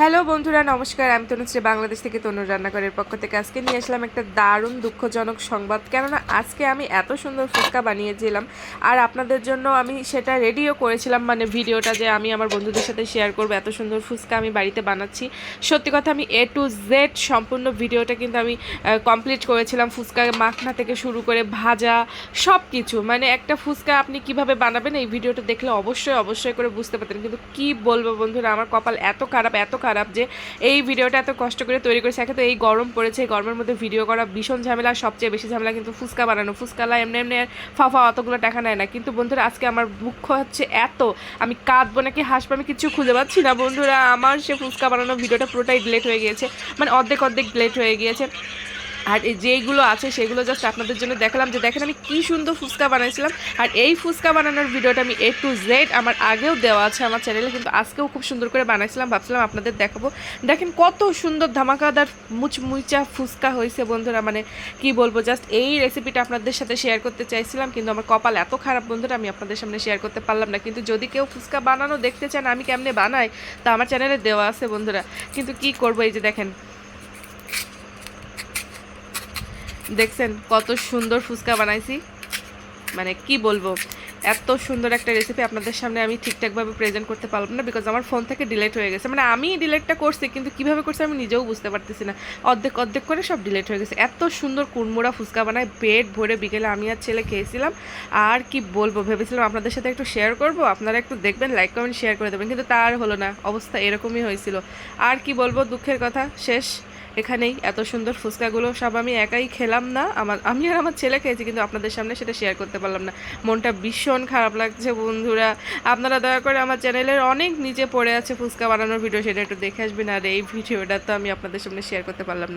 Hello বন্ধুরা, নমস্কার। আমি তনুশ্রী বাংলাদেশ থেকে তনুর রান্নাঘরের পক্ষ থেকে আজকে নিয়ে আসলাম একটা দারুণ দুঃখজনক সংবাদ। কেননা আজকে আমি এত সুন্দর ফুচকা বানিয়েছিলাম আর আপনাদের জন্য আমি সেটা রেডিও করেছিলাম মানে ভিডিওটা যে আমি আমার বন্ধুদের সাথে শেয়ার করব, এত সুন্দর ফুচকা আমি বাড়িতে বানাচ্ছি। সত্যি কথা আমি এ টু জেড সম্পূর্ণ ভিডিওটা কিন্তু আমি কমপ্লিট করেছিলাম, ফুচকা মাখনা থেকে শুরু করে ভাজা সব কিছু মানে একটা ফুচকা আপনি কীভাবে বানাবেন এই ভিডিওটা দেখলে অবশ্যই অবশ্যই করে বুঝতে পারতেন। কিন্তু কি বলব বন্ধুরা, আমার কপাল এত খারাপ, এত খারাপ যে এই ভিডিওটা এত কষ্ট করে তৈরি করেছে। একে তো এই গরম পড়েছে, এই গরমের মধ্যে ভিডিও করা ভীষণ ঝামেলা, সবচেয়ে বেশি ঝামেলা কিন্তু ফুচকা বানানো। ফুচকালা এমনি এমনি ফাফা অতগুলো টাকা নেয় না। কিন্তু বন্ধুরা, আজকে আমার দুঃখ হচ্ছে এত, আমি কাঁদবো নাকি হাসবো আমি কিছু খুঁজে পাচ্ছি না। বন্ধুরা, আমার সে ফুচকা বানানো ভিডিওটা পুরোটাই ডিলেট হয়ে গিয়েছে। মানে অর্ধেক অর্ধেক ডিলেট হয়ে গিয়েছে। আর যেইগুলো আছে, সেগুলো জাস্ট আপনাদের জন্য দেখালাম যে দেখেন আমি কি সুন্দর ফুচকা বানাইছিলাম। আর এই ফুচকা বানানোর ভিডিওটা আমি এ টু জেড আমার আগেও দেওয়া আছে আমার চ্যানেলে কিন্তু আজকেও খুব সুন্দর করে বানাইছিলাম, ভাবছিলাম আপনাদের দেখাবো। দেখেন কত সুন্দর ধামাকাদার মুচমুচা ফুচকা হয়েছে বন্ধুরা মানে কি বলব জাস্ট এই রেসিপিটা আপনাদের সাথে শেয়ার করতে চাইছিলাম, কিন্তু আমার কপাল এত খারাপ বন্ধুরা, আমি আপনাদের সামনে শেয়ার করতে পারলাম না। কিন্তু যদি কেউ ফুচকা বানানো দেখতে চান, আমি কেমনে বানাই, তা আমার চ্যানেলে দেওয়া আছে বন্ধুরা। কিন্তু কি করব, এই যে দেখেন দেখছেন কত সুন্দর ফুচকা বানাইছি। মানে কি বলব, এত সুন্দর একটা রেসিপি আপনাদের সামনে আমি ঠিকঠাকভাবে প্রেজেন্ট করতে পারলাম না বিকজ আমার ফোন থেকে ডিলেট হয়ে গেছে। মানে আমি ডিলেটটা করছি, কিন্তু কীভাবে করছি আমি নিজেও বুঝতে পারতেছি না। অর্ধেক অর্ধেক করে সব ডিলেট হয়ে গেছে। এত সুন্দর কুড়মুড়া ফুচকা বানায়, পেট ভরে বিকেলে আমি আর ছেলে খেয়েছিলাম। আর কি বলব, ভেবেছিলাম আপনাদের সাথে একটু শেয়ার করব। আপনারা একটু দেখবেন লাইক কমেন্ট শেয়ার করে দেবেন। কিন্তু তার হলো না, অবস্থা এরকমই হয়েছিল। আর কি বলব, দুঃখের কথা, শেষ। এখানেই এত সুন্দর ফুচকাগুলো সব আমি একাই খেলাম না। আমার আমি আর আমার ছেলে খেয়েছি, কিন্তু আপনাদের সামনে সেটা শেয়ার করতে পারলাম না। মনটা ভীষণ খারাপ লাগছে বন্ধুরা। আপনারা দয়া করে আমার চ্যানেলের অনেক নিচে পড়ে আছে ফুচকা বানানোর ভিডিও সেটা একটু দেখে আসবেন। আর এই ভিডিওটা তো আমি আপনাদের সামনে শেয়ার করতে পারলাম না।